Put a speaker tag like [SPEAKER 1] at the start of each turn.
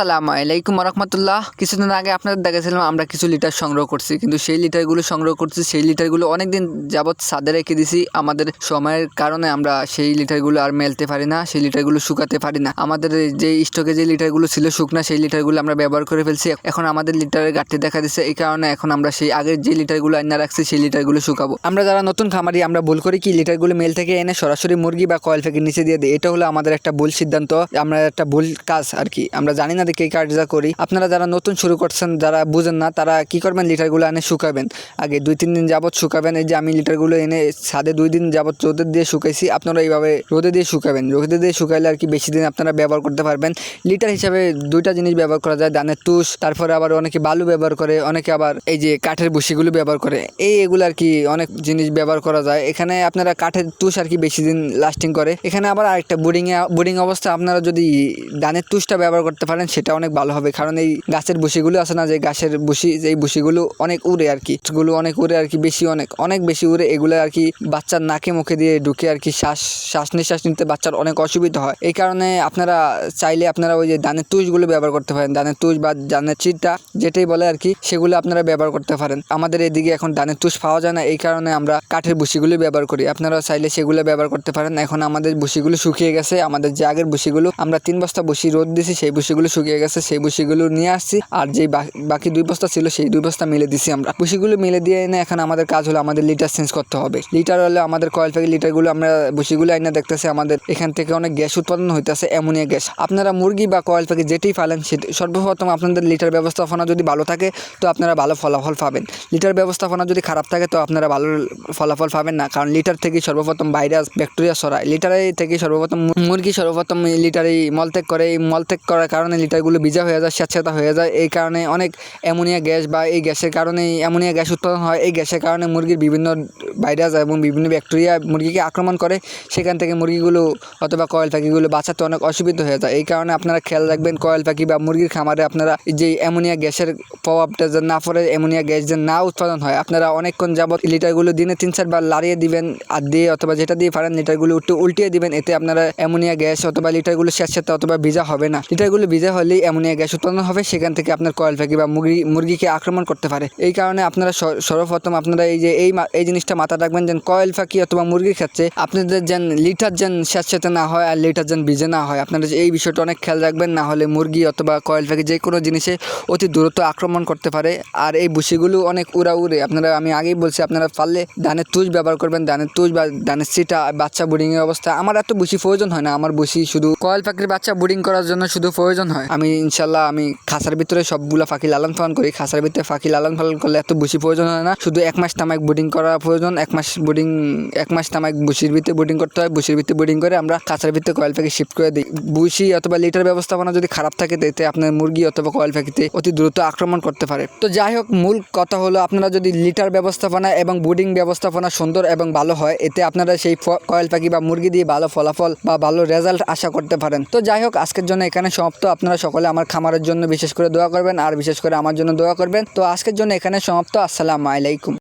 [SPEAKER 1] আসসালামু আলাইকুম রহমতুল্লাহ কিছুদিন আগে আপনাদের দেখেছিলাম আমরা কিছু লিটার সংগ্রহ করছি, কিন্তু সেই লিটারগুলো সংগ্রহ করছি, সেই লিটারগুলো অনেকদিন যাবৎ সাদে রেখে দিছি। আমাদের সময়ের কারণে আমরা সেই লিটারগুলো আর মেলতে পারি না, সেই লিটারগুলো শুকাতে পারি না। আমাদের যে স্টকে যে লিটারগুলো ছিল শুকনা, সেই লিটারগুলো আমরা ব্যবহার করে ফেলছি। এখন আমাদের লিটারের ঘাটতি দেখা দিচ্ছে এই কারণে এখন আমরা সেই আগের যে লিটারগুলো আইনা রাখছি, সেই লিটারগুলো শুকাবো। আমরা যারা নতুন খামারি, আমরা ভুল করি কি? লিটারগুলো মেল থেকে এনে সরাসরি মুরগি বা কয়েল থেকে নিচে দিয়ে দিই। এটা হলো আমাদের একটা ভুল সিদ্ধান্ত, আমরা একটা ভুল কাজ আর কি। আমরা জানি না দেখে এই কাজটা করি। আপনারা যারা নতুন শুরু করছেন, যারা বুঝেন না, তারা কি করবেন? লিটারগুলো এনে শুকাবেন। আগে দুই, তিন দিন যাবত শুকাবেন। এই যে আমি লিটারগুলো এনে ছাদে দুই দিন যাবত রোদে দিয়ে শুকাইছি, আপনারা এইভাবে রোদে দিয়ে শুকাবেন। রোদে দিয়ে শুকাইলে আর কি বেশি দিন আপনারা ব্যবহার করতে পারবেন। লিটার হিসাবে দুইটা জিনিস ব্যবহার করা যায় ধানের তুষ, তারপরে আবার অনেকে বালু ব্যবহার করে, অনেকে আবার এই যে কাঠের বসিগুলো ব্যবহার করে। এই এগুলো আর কি অনেক জিনিস ব্যবহার করা যায়। এখানে আপনারা কাঠের তুষ আর কি বেশি দিন লাস্টিং করে। এখানে আবার আরেকটা বোর্ডিংয়ে বোর্ডিং অবস্থা, আপনারা যদি ধানের তুষটা ব্যবহার করতে পারেন সেটা অনেক ভালো হবে। কারণ এই গাছের বসিগুলো আছে না, যে গাছের বসি এই বসিগুলো অনেক উড়ে আর কি, গুলো অনেক উড়ে আর কি, বেশি অনেক অনেক বেশি উড়ে, এগুলো আর কি বাচ্চার নাকে মুখে দিয়ে ঢুকে আর কি শ্বাস শ্বাস নিঃশ্বাস নিতে বাচ্চার অনেক অসুবিধা হয়। এই কারণে আপনারা চাইলে আপনারা ওই যে ধানের তুষগুলো ব্যবহার করতে পারেন। দানের তুষ বা দানের চিটটা যেটাই বলে আর কি, সেগুলো আপনারা ব্যবহার করতে পারেন। আমাদের এদিকে এখন ধানের তুষ পাওয়া যায় না, এই কারণে আমরা কাঠের বসিগুলো ব্যবহার করি। আপনারা চাইলে সেগুলো ব্যবহার করতে পারেন। এখন আমাদের বসিগুলো শুকিয়ে গেছে, আমাদের যে আগের বসিগুলো আমরা তিন বস্তা বসি রোদ দিছি সেই বসিগুলো শুকিয়ে গেছে, সেই বসিগুলো নিয়ে আসছি। আর যেই বাকি দুই বস্তা ছিল, সেই দুই বস্তা মিলে দিছি আমরা। বসিগুলো মিলে দিয়ে এনে এখন আমাদের কাজ হলো আমাদের লিটার চেঞ্জ করতে হবে। লিটার হলে আমাদের কয়েল প্যাকেট লিটারগুলো আমরা বসিগুলো আইনা দেখতেছি, আমাদের এখান থেকে অনেক গ্যাস উৎপাদন হইতেছে, অ্যামোনিয়া গ্যাস। আপনারা মুরগি বা কয়েল প্যাকেট যেটাই ফালেন, সেটা সর্বপ্রথম আপনাদের লিটার ব্যবস্থাপনা যদি ভালো থাকে, তো আপনারা ভালো ফলাফল পাবেন। লিটার ব্যবস্থাপনা যদি খারাপ থাকে, তো আপনারা ভালো ফলাফল পাবেন না, কারণ লিটার থেকে সর্বপ্রথম ভাইরাস ব্যাকটেরিয়া ছড়ায়। লিটারে থেকে সর্বপ্রথম মুরগি সর্বপ্রথম লিটারেই মলত্যাগ করে। এই মলত্যাগ করার কারণে লিটারগুলো ভিজা হয়ে যায়, স্যাঁতস্যাঁতা হয়ে যায়। এই কারণে অনেক অ্যামোনিয়া গ্যাস বা এই গ্যাসের কারণে অ্যামোনিয়া গ্যাস উৎপাদন হয়। এই গ্যাসের কারণে মুরগির বিভিন্ন ভাইরাস এবং বিভিন্ন ব্যাকটেরিয়া মুরগিকে আক্রমণ করে। সেখান থেকে মুরগিগুলো অথবা কয়েল পাখিগুলো বাঁচাতে অনেক অসুবিধা হয়ে যায়। এই কারণে আপনারা খেয়াল রাখবেন, কয়েল পাখি বা মুরগির খামারে আপনারা যে অ্যামোনিয়া গ্যাসের প্রভাবটা যেন না পড়ে, অ্যামোনিয়া গ্যাস যেন না উৎপাদন হয়, আপনারা অনেকক্ষণ যাবত লিটারগুলো দিনে তিন চারবার লাড়িয়ে দিবেন আর দিয়ে অথবা যেটা দিয়ে পারেন, লিটারগুলো একটু উল্টিয়ে দিবেন। এতে আপনারা অ্যামোনিয়া গ্যাস অথবা লিটারগুলো স্যাঁতস্যাঁতে অথবা ভিজা হবে না। লিটারগুলো ভিজা হলেই অ্যামোনিয়া গ্যাস উৎপন্ন হবে, সেখান থেকে আপনার কয়েল পাখি বা মুরগি, মুরগিকে আক্রমণ করতে পারে। এই কারণে আপনারা সর্বপ্রথম আপনারা এই যে, এই এই জিনিসটা মাথা রাখবেন যেন কয়েল পাখি অথবা মুরগির ক্ষেত্রে আপনাদের যেন লিটার যেন স্যাঁতস্যাঁতে না হয় আর লিটার যেন ভিজে না হয়। আপনারা এই বিষয়টা অনেক খেয়াল রাখবেন, না হলে মুরগি অথবা কয়েল পাখি যে কোনো জিনিসে অতি দ্রুত আক্রমণ করতে পারে। আর এই বুসিগুলো অনেক উড়া উড়ে, আপনারা, আমি আগেই বলছি, আপনারা পারলে ধানের তুষ ব্যবহার করবেন। ধানের তুষ বা ধানের সিটা বাচ্চা বুডিংয়ের অবস্থা, আমার এত বুসি প্রয়োজন হয় না। আমার বুসি শুধু কয়েল পাখির বাচ্চা বুডিং করার জন্য শুধু প্রয়োজন হয়। আমি ইনশাল্লাহ আমি খাসার ভিতরে সবগুলো পাখি লালন পালন করি। খাসার ভিতরে পাখি লালন পালন করলে এত বুসি প্রয়োজন হয় না। শুধু এক মাস তামাক বুডিং করা প্রয়োজন, এক মাস বুডিং এক মাস তামাক বুসির ভিতরে বুডিং করতে হয়। বুসির ভিতরে বুডিং করে আমরা খাঁচার ভিতরে কয়েল পাখি শিফট করে দিই। বুসি অথবা লিটার ব্যবস্থাপনা যদি খারাপ থাকে এতে আপনার মুরগি অথবা কয়েল পাখিতে অতি দ্রুত আক্রমণ করতে পারে। তো যাই হোক, মূল কথা হলো আপনারা যদি লিটার ব্যবস্থাপনা এবং বোর্ডিং ব্যবস্থাপনা সুন্দর এবং ভালো হয়, এতে আপনারা সেই কয়েল পাখি বা মুরগি দিয়ে ভালো ফলাফল বা ভালো রেজাল্ট আশা করতে পারেন। তো যাই হোক, আজকের জন্য এখানে সমাপ্ত। আপনারা সকলে আমার খামারের জন্য বিশেষ করে দোয়া করবেন আর বিশেষ করে আমার জন্য দোয়া করবেন। তো আজকের জন্য এখানে সমাপ্ত। আসসালামু আলাইকুম।